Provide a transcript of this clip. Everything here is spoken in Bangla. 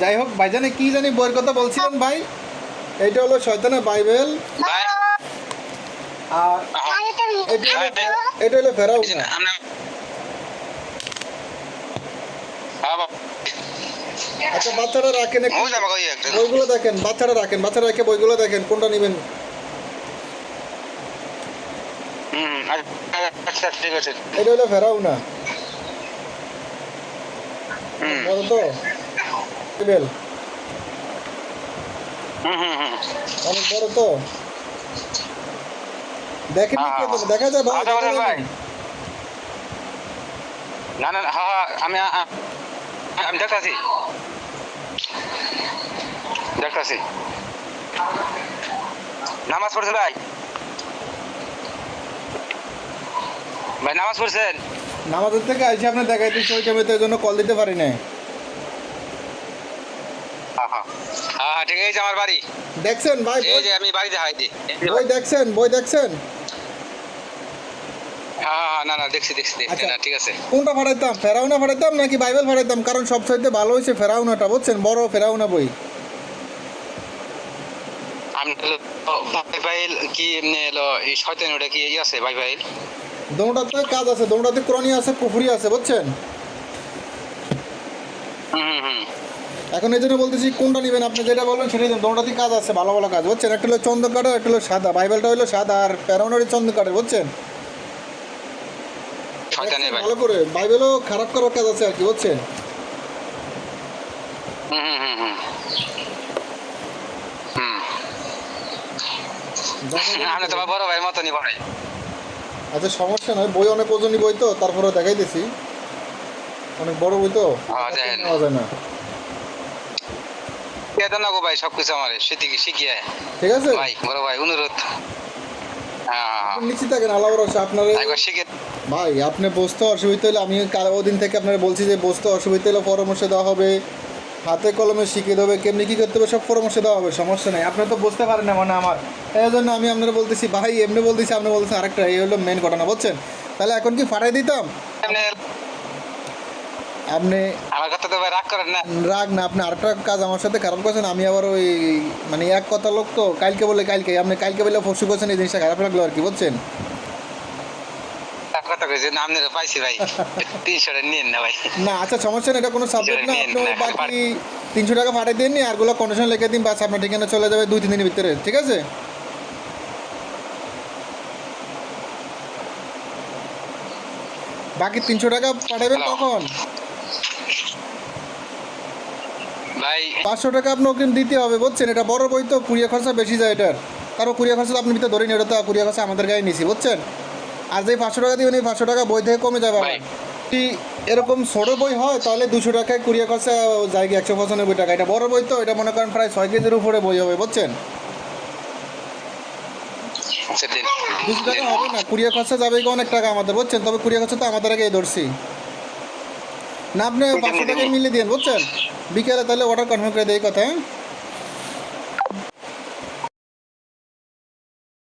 যাই হোক ভাইজানে কি জানি বইয়ের কথা বলছিলেন ভাই? এইটা হলো শয়তানের বাইবেল। আর এটা হলো ফেরাও আচ্ছা বাচ্চারা রাখেন বইগুলো দেখেন বাচ্চারা রাখেন বাচ্চারা রেখে বইগুলো দেখেন কোনটা নেবেন? এটা হলো ফেরাও না তো। অনেক বড় তো। দেখেন হ্যাঁ। দেখা যায় ভাই আচ্ছা। না? না হ্যাঁ হ্যাঁ আমি আমি দেখতেছি। দেখতেছি। নামাজ পড়ছেন ভাই? ভাই নামাজ পড়ছেন? নামাজের থেকে আইসে আপনি দেখাইতেছি ওই টাইমে তো জন্য কল দিতে পারি না হ্যাঁ ঠিক আছে আমার বাড়ি। দেখছেন ভাই? এই যে আমি বাড়িতে হাই দিই বই দেখছেন? বই দেখছেন? হ্যাঁ হ্যাঁ, হ্যাঁ না না দেখছি দেখছি আচ্ছা। না ঠিক আছে। কোনটা ফাটাইতাম ফেরাউনা ফাটাইতাম নাকি বাইবেল ফাটাইতাম? কারণ ভালো হয়েছে ফেরাউনাটা বুঝছেন? বড় ফেরাউনা বই। বাইবেল কি শয়তান ওটা কি ই আছে বাইবেল? দোনোটাতে কাজ আছে দোনোটাতে কোরআনই আছে কুফুরি আছে বুঝছেন? হুম হুম হুম। এখন এই জন্য বলতেছি কোনটা নেবেন? আপনি যেটা বলবেন সেটাই দেন। দোনোটাতেই কাজ আছে ভালো ভালো কাজ বুঝছেন? একটা হলো চন্দ্রকাঠের একটা হলো সাদা। বাইবেলটা হলো সাদা আর ফেরাউনারি চন্দ্রকাঠের বুঝছেন? ভালো করে। বাইবেলও খারাপ করার কাজ আছে আর কি বুঝছেন? আচ্ছা সমস্যা নয় বই অনেক ওজনই বই তো তারপরে দেখাইতেছি। অনেক বড় বই তো। নেওয়া যায় না। কে না গো ভাই সবকিছু আমার শিখি শিখিয়ে। ঠিক আছে? ভাই বড় ভাই অনুরোধ। হ্যাঁ হ্যাঁ। নিশ্চিত থাকেন আল্লাহ ভরসা আপনার ভাই আপনি বসতে অসুবিধা হলে আমি কাল ওদিন থেকে আপনার বলছি যে বসতে অসুবিধা হলে পরামর্শ দেওয়া হবে। হাতে কলমে শিখিয়ে দেবে কেমনি কী করতে হবে সব পরামর্শ দেওয়া হবে সমস্যা নেই। আপনি তো বুঝতে পারেন না মানে আমার। এই জন্য আমি আপনারা বলতেছি ভাই এমনি বলতেছি আপনি বলতেছেন আরেকটা এই হলো মেন ঘটনা বুঝছেন? তাহলে এখন কি ফাটাই দিতাম? আপনি আমার কথা তো ভাই রাগ করেন না। রাগ না আপনি আরেকটা কাজ আমার সাথে খারাপ করছেন আমি আবার ওই মানে এক কথা লোক তো কালকে বলে কালকে আপনি কালকে বলে ফসু করছেন এই জিনিসটা খারাপ লাগল আর কি বুঝছেন? কথা কইছে না আপনারা পাইছি ভাই। তিনশো নিন না ভাই। না আচ্ছা সমস্যা এটা কোনো সাবজেক্ট না আপনি বাকি তিনশো টাকা দিন নি আরগুলো কন্ডিশন লিখে দিন বাস আপনার ঠিকানা চলে যাবে দুই তিন দিনের ভিতরে ঠিক আছে? বাকি তিনশো টাকা পাঠাবেন. কখন? ভাই। পাঁচশো টাকা আপনি ওকে দিতে হবে বুঝছেন? এটা বড় বই তো কুড়িয়া খরচা বেশি যায় এটার। তারও কুড়িয়া খরচা আপনি ভিতরে ধরেন এটা তো কুড়িয়া খরচা আমাদের গায়ে নিছি বুঝছেন? আর যে পাঁচশো টাকা দিবেন এই পাঁচশো টাকা বই থেকে কমে যাবে এরকম ছোটো বই হয় তাহলে দুশো টাকায় কুড়িয়া খরচা যায় গিয়ে একশো পঁচানব্বই টাকা। এটা বড় বই তো এটা মনে করেন প্রায় ছয় কেজির উপরে বই হবে বুঝছেন? আচ্ছা দুশো টাকা হবে না কুড়িয়া খরচা যাবে কি অনেক টাকা আমাদের বুঝছেন? তবে কুড়িয়া খরচা তো আমাদের আগে ধরছি। না আপনি পাঁচশো টাকা মিলিয়ে দিন বুঝছেন? বিকেলে তাহলে অর্ডার কনফার্ম করে দেয় কথা হ্যাঁ?